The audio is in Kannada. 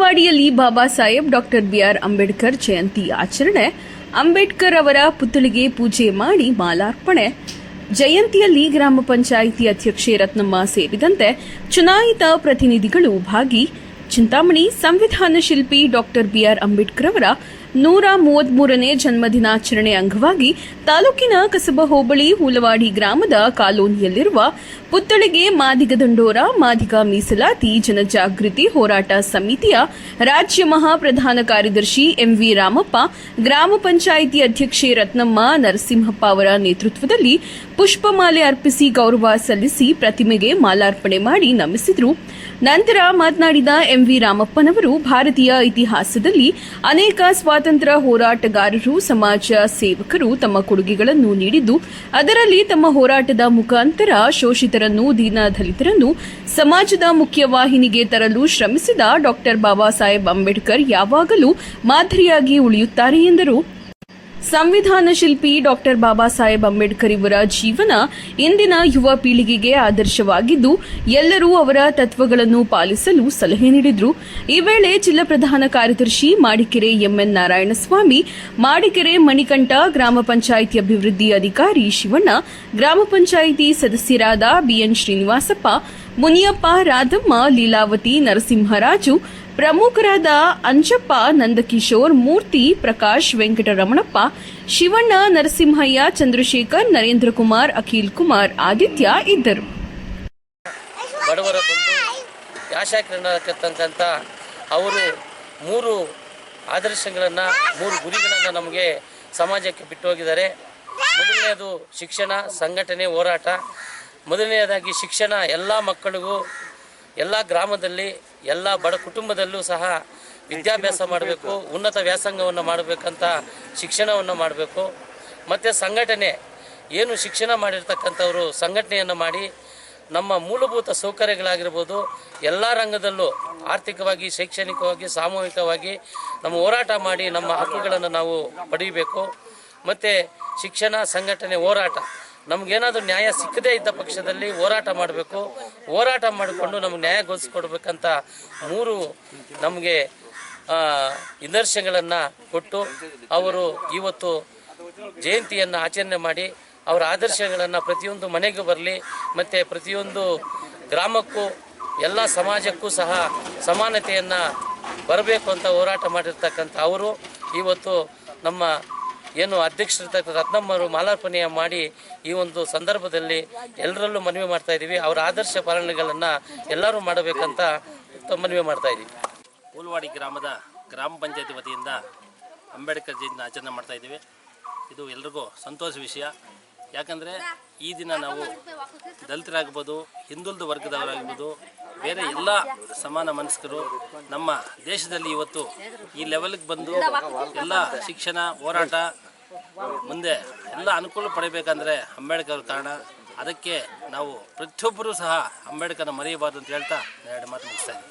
ವಾಡಿಯಲ್ಲಿ Baba Saheb, doctor B R Ambedkar Jayanti ಆಚರಣೆ. ಅಂಬೇಡ್ಕರ್ ಅವರ ಪುತ್ಥಳಿಗೆ ಪೂಜೆ ಮಾಡಿ ಮಾಲಾರ್ಪಣೆ. ಜಯಂತಿಯಲ್ಲಿ ಗ್ರಾಮ ಪಂಚಾಯಿತಿ ಅಧ್ಯಕ್ಷೆ ರತ್ನಮ್ಮ ಸೇರಿದಂತೆ ಚುನಾಯಿತ ಪ್ರತಿನಿಧಿಗಳು ಭಾಗಿ. ಚಿಂತಾಮಣಿ ಸಂವಿಧಾನ ಶಿಲ್ಪಿ ಡಾಕ್ಟರ್ ಬಿಆರ್ ಅಂಬೇಡ್ಕರ್ ಅವರ ನೂರ ಮೂವತ್ಮೂರನೇ ಜನ್ಮದಿನಾಚರಣೆ ಅಂಗವಾಗಿ ತಾಲೂಕಿನ ಕಸಬ ಹೋಬಳಿ ಹೂಲವಾಡಿ ಗ್ರಾಮದ ಕಾಲೋನಿಯಲ್ಲಿರುವ ಪುತ್ಥಳಿಗೆ ಮಾದಿಗ ದಂಡೋರ, ಮಾದಿಗ ಮೀಸಲಾತಿ, ಜನಜಾಗೃತಿ ಹೋರಾಟ ಸಮಿತಿಯ ರಾಜ್ಯ ಮಹಾ ಪ್ರಧಾನ ಕಾರ್ಯದರ್ಶಿ ಎಂವಿ ರಾಮಪ್ಪ, ಗ್ರಾಮ ಪಂಚಾಯಿತಿ ಅಧ್ಯಕ್ಷೆ ರತ್ನಮ್ಮ, ನರಸಿಂಹಪ್ಪ ಅವರ ನೇತೃತ್ವದಲ್ಲಿ ಪುಷ್ಪಮಾಲೆ ಅರ್ಪಿಸಿ ಗೌರವ ಸಲ್ಲಿಸಿ ಪ್ರತಿಮೆಗೆ ಮಾಲಾರ್ಪಣೆ ಮಾಡಿ ನಮಿಸಿದರು. ನಂತರ ಮಾತನಾಡಿದ ಎಂವಿ ರಾಮಪ್ಪನವರು, ಭಾರತೀಯ ಇತಿಹಾಸದಲ್ಲಿ ಅನೇಕ ಸ್ವಾತಂತ್ರ್ಯ ಹೋರಾಟಗಾರರು, ಸಮಾಜ ಸೇವಕರು ತಮ್ಮ ಕೊಡುಗೆಗಳನ್ನು ನೀಡಿದ್ದು, ಅದರಲ್ಲಿ ತಮ್ಮ ಹೋರಾಟದ ಮುಖಾಂತರ ಶೋಷಿತರನ್ನು, ದೀನದಲಿತರನ್ನು, ಸಮಾಜದ ಮುಖ್ಯವಾಹಿನಿಗೆ ತರಲು ಶ್ರಮಿಸಿದ ಡಾಕ್ಟರ್ ಬಾಬಾ ಸಾಹೇಬ್ ಅಂಬೇಡ್ಕರ್ ಯಾವಾಗಲೂ ಮಾದರಿಯಾಗಿ ಉಳಿಯುತ್ತಾರೆ ಎಂದರು. ಸಂವಿಧಾನ ಶಿಲ್ಪಿ ಡಾಕ್ಟರ್ ಬಾಬಾ ಸಾಹೇಬ್ ಅಂಬೇಡ್ಕರ್ ಇವರ ಜೀವನ ಇಂದಿನ ಯುವ ಪೀಳಿಗೆಗೆ ಆದರ್ಶವಾಗಿದ್ದು, ಎಲ್ಲರೂ ಅವರ ತತ್ವಗಳನ್ನು ಪಾಲಿಸಲು ಸಲಹೆ ನೀಡಿದರು. ಈ ವೇಳೆ ಜಿಲ್ಲಾ ಪ್ರಧಾನ ಕಾರ್ಯದರ್ಶಿ ಮಾಡಿಕೆರೆ ಎಂಎನ್ ನಾರಾಯಣಸ್ವಾಮಿ, ಮಾಡಿಕೆರೆ ಮಣಿಕಂಠ ಗ್ರಾಮ ಪಂಚಾಯಿತಿ ಅಭಿವೃದ್ಧಿ ಅಧಿಕಾರಿ ಶಿವಣ್ಣ, ಗ್ರಾಮ ಪಂಚಾಯಿತಿ ಸದಸ್ಯರಾದ ಬಿಎನ್ ಶ್ರೀನಿವಾಸಪ್ಪ, ಮುನಿಯಪ್ಪ ರಾಧಮ್ಮ, ಲೀಲಾವತಿ ನರಸಿಂಹರಾಜು ಪ್ರಮುಖರಾದ ಅಂಜಪ್ಪ, ನಂದಕಿಶೋರ್, ಮೂರ್ತಿ, ಪ್ರಕಾಶ್, ವೆಂಕಟರಮಣಪ್ಪ, ಶಿವಣ್ಣ, ನರಸಿಂಹಯ್ಯ, ಚಂದ್ರಶೇಖರ್, ನರೇಂದ್ರ ಕುಮಾರ್, ಅಖಿಲ್ ಕುಮಾರ್, ಆದಿತ್ಯ ಇದ್ದರು. ಬಡವರ ಆಶಾ ಅವರು ಮೂರು ಆದರ್ಶಗಳನ್ನು, ಮೂರು ಗುರಿಗಳನ್ನು ನಮಗೆ ಸಮಾಜಕ್ಕೆ ಬಿಟ್ಟು ಹೋಗಿದ್ದಾರೆ ಮೊದಲನೆಯದು ಶಿಕ್ಷಣ, ಸಂಘಟನೆ, ಹೋರಾಟ. ಮೊದಲನೆಯದಾಗಿ ಶಿಕ್ಷಣ ಎಲ್ಲ ಮಕ್ಕಳಿಗೂ, ಎಲ್ಲ ಗ್ರಾಮದಲ್ಲಿ ಎಲ್ಲ ಬಡ ಕುಟುಂಬದಲ್ಲೂ ಸಹ ವಿದ್ಯಾಭ್ಯಾಸ ಮಾಡಬೇಕು, ಉನ್ನತ ವ್ಯಾಸಂಗವನ್ನು ಮಾಡಬೇಕಂತ ಶಿಕ್ಷಣವನ್ನು ಮಾಡಬೇಕು. ಮತ್ತು ಸಂಘಟನೆ, ಏನು ಶಿಕ್ಷಣ ಮಾಡಿರ್ತಕ್ಕಂಥವರು ಸಂಘಟನೆಯನ್ನು ಮಾಡಿ ನಮ್ಮ ಮೂಲಭೂತ ಸೌಕರ್ಯಗಳಾಗಿರ್ಬೋದು, ಎಲ್ಲ ರಂಗದಲ್ಲೂ ಆರ್ಥಿಕವಾಗಿ, ಶೈಕ್ಷಣಿಕವಾಗಿ, ಸಾಮೂಹಿಕವಾಗಿ ನಮ್ಮ ಹೋರಾಟ ಮಾಡಿ ನಮ್ಮ ಹಕ್ಕುಗಳನ್ನು ನಾವು ಪಡೆಯಬೇಕು ಮತ್ತು ಶಿಕ್ಷಣ, ಸಂಘಟನೆ, ಹೋರಾಟ. ನಮಗೇನಾದರೂ ನ್ಯಾಯ ಸಿಕ್ಕದೇ ಇದ್ದ ಪಕ್ಷದಲ್ಲಿ ಹೋರಾಟ ಮಾಡಬೇಕು. ಹೋರಾಟ ಮಾಡಿಕೊಂಡು ನಮಗೆ ನ್ಯಾಯಗೊಳಿಸ್ಕೊಡ್ಬೇಕಂತ ಮೂರು ನಮಗೆ ನಿದರ್ಶನಗಳನ್ನು ಕೊಟ್ಟು ಅವರು ಇವತ್ತು ಜಯಂತಿಯನ್ನು ಆಚರಣೆ ಮಾಡಿ ಅವರ ಆದರ್ಶಗಳನ್ನು ಪ್ರತಿಯೊಂದು ಮನೆಗೂ ಬರಲಿ, ಮತ್ತು ಪ್ರತಿಯೊಂದು ಗ್ರಾಮಕ್ಕೂ, ಎಲ್ಲ ಸಮಾಜಕ್ಕೂ ಸಹ ಸಮಾನತೆಯನ್ನು ಬರಬೇಕು ಅಂತ ಹೋರಾಟ ಮಾಡಿರ್ತಕ್ಕಂಥ ಅವರು ಇವತ್ತು ನಮ್ಮ ಏನು ಅಧ್ಯಕ್ಷರಿರ್ತಕ್ಕಂಥ ರತ್ನಮ್ಮರು ಮಾಲಾರ್ಪಣೆಯ ಮಾಡಿ ಈ ಒಂದು ಸಂದರ್ಭದಲ್ಲಿ ಎಲ್ಲರಲ್ಲೂ ಮನವಿ ಮಾಡ್ತಾ ಇದ್ದೀವಿ ಅವರ ಆದರ್ಶ ಪಾಲನೆಗಳನ್ನು ಎಲ್ಲರೂ ಮಾಡಬೇಕಂತ ಮನವಿ ಮಾಡ್ತಾ ಇದ್ದೀವಿ ಕೂಲ್ವಾಡಿ ಗ್ರಾಮದ ಗ್ರಾಮ ಪಂಚಾಯತಿ ವತಿಯಿಂದ ಅಂಬೇಡ್ಕರ್ ಜಯಂತಿನ ಆಚರಣೆ ಮಾಡ್ತಾ ಇದ್ದೀವಿ ಇದು ಎಲ್ರಿಗೂ ಸಂತೋಷ ವಿಷಯ. ಯಾಕಂದರೆ ಈ ದಿನ ನಾವು ದಲಿತರಾಗ್ಬೋದು, ಹಿಂದುಳಿದ ವರ್ಗದವರಾಗ್ಬೋದು ಬೇರೆ ಎಲ್ಲ ಸಮಾನ ಮನಸ್ಕರು ನಮ್ಮ ದೇಶದಲ್ಲಿ ಇವತ್ತು ಈ ಲೆವೆಲ್ಗೆ ಬಂದು ಎಲ್ಲ ಶಿಕ್ಷಣ, ಹೋರಾಟ, ಮುಂದೆ ಎಲ್ಲ ಅನುಕೂಲ ಪಡಿಬೇಕಂದ್ರೆ ಅಂಬೇಡ್ಕರ್ ಕಾರಣ. ಅದಕ್ಕೆ ನಾವು ಪ್ರತಿಯೊಬ್ಬರೂ ಸಹ ಅಂಬೇಡ್ಕರ್ನ ಮರೆಯಬಾರ್ದು ಅಂತ ಹೇಳ್ತಾ ಎರಡು ಮಾತು ಮುಗಿಸ್ತಾ